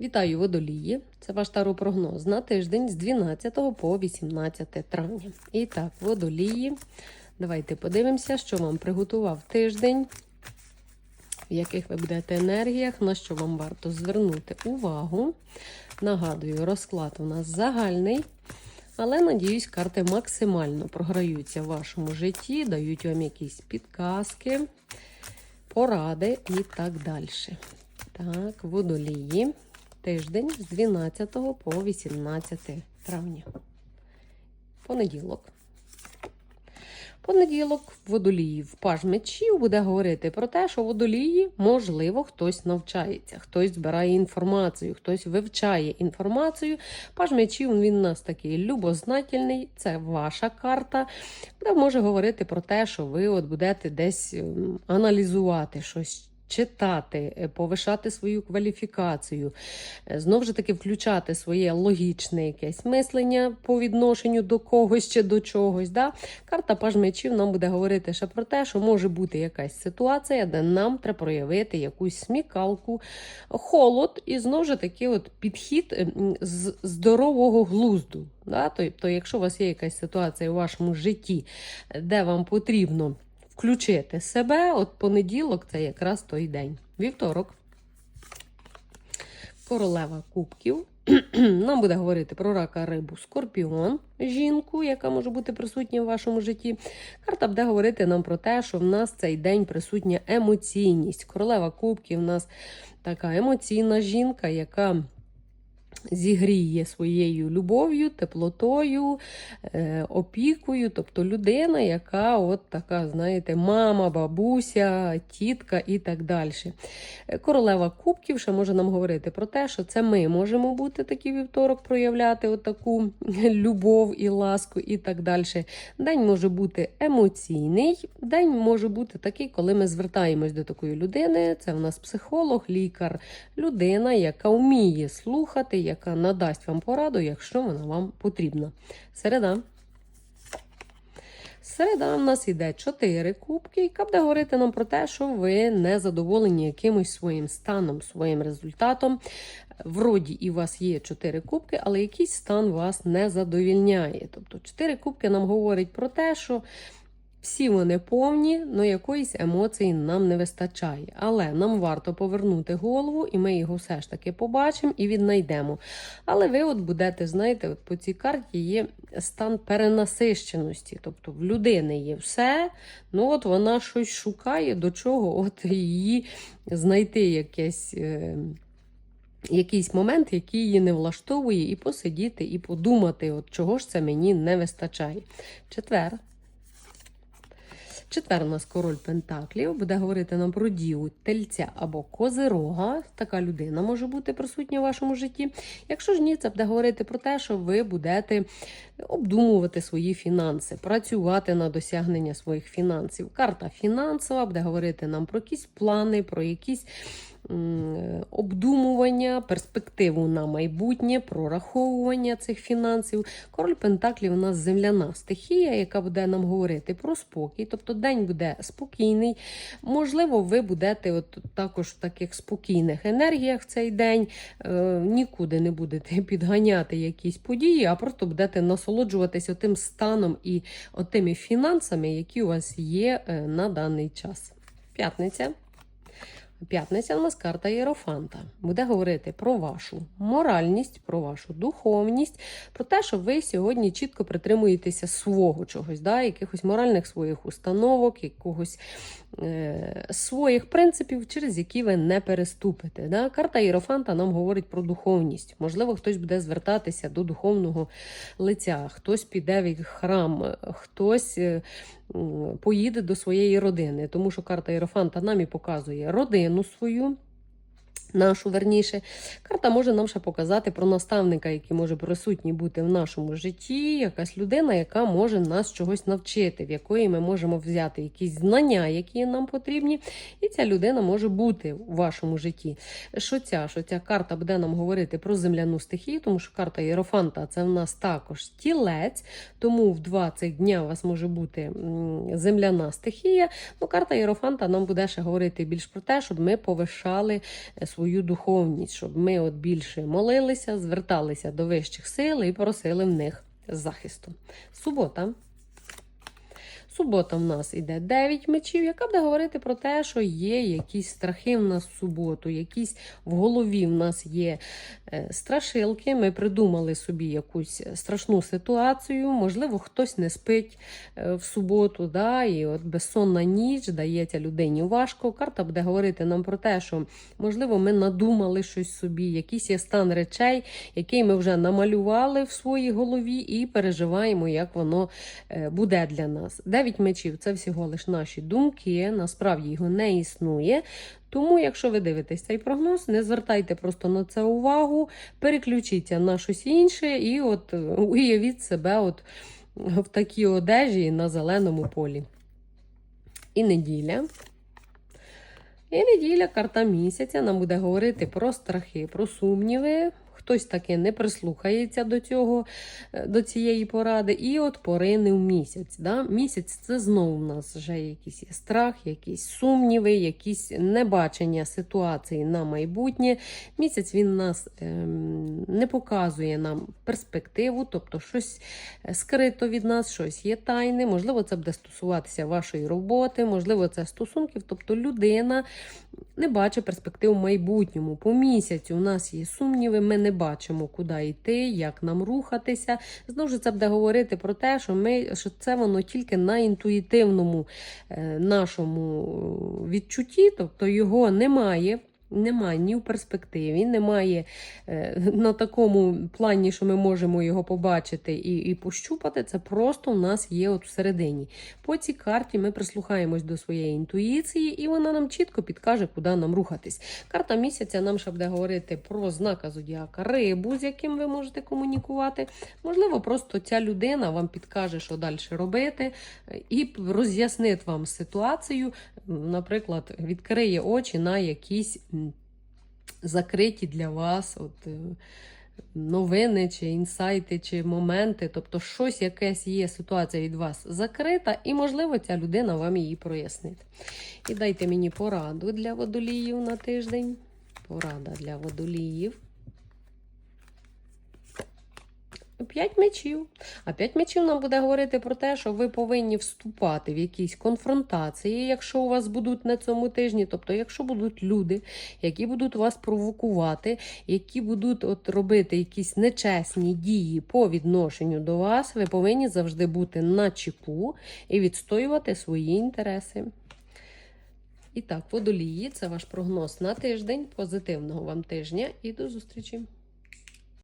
Вітаю водолії! Це ваш таропрогноз на тиждень з 12 по 18 травня. І так, водолії. Давайте подивимося, що вам приготував тиждень, в яких ви будете енергіях, на що вам варто звернути увагу. Нагадую, розклад у нас загальний. Але, надіюсь, карти максимально програються в вашому житті, дають вам якісь підказки, поради і так далі. Так, водолії. Тиждень з 12 по 18 травня. Понеділок. Понеділок водолії в паж мечів буде говорити про те, що водолії, можливо, хтось навчається, хтось збирає інформацію, хтось вивчає інформацію. Паж мечів він у нас такий любознательний, це ваша карта, де може говорити про те, що ви от будете десь аналізувати щось. Читати, е, повишати свою кваліфікацію, е, знову ж таки включати своє логічне якесь мислення по відношенню до когось чи до чогось. Да? Карта паж мечів нам буде говорити ще про те, що може бути якась ситуація, де нам треба проявити якусь смікалку, холод і знову ж таки от підхід ем, з здорового глузду. Да? Тобто, якщо у вас є якась ситуація у вашому житті, де вам потрібно включити себе, от понеділок це якраз той день. Вівторок. Королева кубків. Нам буде говорити про рака рибу скорпіон, жінку, яка може бути присутня в вашому житті. Карта буде говорити нам про те, що в нас цей день присутня емоційність. Королева кубків в нас така емоційна жінка, яка зігріє своєю любов'ю, теплотою, е, опікою, тобто людина, яка от така, знаєте, мама, бабуся, тітка і так далі. Королева Кубків ще може нам говорити про те, що це ми можемо бути такий вівторок, проявляти таку любов і ласку і так далі. День може бути емоційний, день може бути такий, коли ми звертаємось до такої людини. Це в нас психолог, лікар, людина, яка вміє слухати яка надасть вам пораду, якщо вона вам потрібна. Середа. Середа в нас йде 4 кубки, яка буде говорити нам про те, що ви не задоволені якимось своїм станом, своїм результатом. Вроді і у вас є 4 кубки, але якийсь стан вас не задовільняє. Тобто 4 кубки нам говорять про те, що всі вони повні, але якоїсь емоції нам не вистачає. Але нам варто повернути голову, і ми його все ж таки побачимо і віднайдемо. Але ви от будете, знаєте, от по цій карті є стан перенасищеності. Тобто в людини є все, ну от вона щось шукає, до чого от її знайти якесь. Е, Якийсь момент, який її не влаштовує, і посидіти, і подумати, от чого ж це мені не вистачає. Четвер. Четвер у нас король Пентаклів буде говорити нам про дію тельця або козирога. Така людина може бути присутня в вашому житті. Якщо ж ні, це буде говорити про те, що ви будете обдумувати свої фінанси, працювати на досягнення своїх фінансів. Карта фінансова буде говорити нам про якісь плани, про якісь обдумування, перспективу на майбутнє, прораховування цих фінансів. Король Пентаклів у нас земляна стихія, яка буде нам говорити про спокій. Тобто день буде спокійний. Можливо, ви будете от також в таких спокійних енергіях в цей день, е, нікуди не будете підганяти якісь події, а просто будете насолоджуватися тим станом і тими фінансами, які у вас є е, на даний час. П'ятниця. П'ятниця у нас карта Єрофанта. Буде говорити про вашу моральність, про вашу духовність, про те, що ви сьогодні чітко притримуєтеся свого чогось, да, якихось моральних своїх установок, якогось е, своїх принципів, через які ви не переступите. Да. Карта Єрофанта нам говорить про духовність. Можливо, хтось буде звертатися до духовного лиця, хтось піде в храм, хтось. Поїде до своєї родини, тому що карта Єрофанта нам і показує родину свою нашу верніше. Карта може нам ще показати про наставника, який може присутній бути в нашому житті, якась людина, яка може нас чогось навчити, в якої ми можемо взяти якісь знання, які нам потрібні, і ця людина може бути у вашому житті. Що ця що ця карта буде нам говорити про земляну стихію, тому що карта Єрофанта це в нас також тілець, тому в два цих дня у вас може бути земляна стихія. Ну, Карта Єрофанта нам буде ще говорити більш про те, щоб ми повишали свою духовність, щоб ми от більше молилися, зверталися до вищих сил і просили в них захисту. Субота. Субота в нас іде 9 мечів, яка буде говорити про те, що є якісь страхи в нас в суботу, якісь в голові в нас є е, страшилки. Ми придумали собі якусь страшну ситуацію. Можливо, хтось не спить е, в суботу, да, і от безсонна ніч дається людині важко. Карта буде говорити нам про те, що можливо ми надумали щось собі, якийсь є стан речей, який ми вже намалювали в своїй голові, і переживаємо, як воно е, буде для нас. Дев'ять мечів це всього лиш наші думки, насправді його не існує. Тому, якщо ви дивитесь цей прогноз, не звертайте просто на це увагу, переключіться на щось інше і от е, уявіть себе от в такій одежі на зеленому полі. І неділя. І неділя, карта місяця, нам буде говорити про страхи, про сумніви. Хтось таки не прислухається до цього, е, до цієї поради, і от поринив місяць. Да? Місяць це знову в нас вже якийсь страх, якісь сумніви, якісь небачення ситуації на майбутнє. Місяць він нас ем, не показує нам перспективу, тобто щось е, скрито від нас, щось є тайне. Можливо, це буде стосуватися вашої роботи, можливо, це стосунків. Тобто людина не бачить перспектив в майбутньому. По місяцю у нас є сумніви, ми не бачимо, куди йти, як нам рухатися. Знову ж це буде говорити про те, що ми що це воно тільки на інтуїтивному е, нашому відчутті, тобто його немає. Немає ні в перспективі, немає е, на такому плані, що ми можемо його побачити і і пощупати. Це просто в нас є от всередині. По цій карті ми прислухаємось до своєї інтуїції, і вона нам чітко підкаже, куди нам рухатись. Карта місяця нам ще буде говорити про знака зодіака рибу, з яким ви можете комунікувати. Можливо, просто ця людина вам підкаже, що далі робити, е, і роз'яснить вам ситуацію, наприклад, відкриє очі на якісь закриті для вас от, е, новини, чи інсайти, чи моменти. Тобто, щось якась є ситуація від вас закрита, і, можливо, ця людина вам її прояснить. І дайте мені пораду для водоліїв на тиждень. Порада для водоліїв. П'ять мечів. А п'ять мечів нам буде говорити про те, що ви повинні вступати в якісь конфронтації, якщо у вас будуть на цьому тижні. Тобто, якщо будуть люди, які будуть вас провокувати, які будуть от робити якісь нечесні дії по відношенню до вас, ви повинні завжди бути на чеку і відстоювати свої інтереси. І так, водолії, це ваш прогноз на тиждень. Позитивного вам тижня і до зустрічі!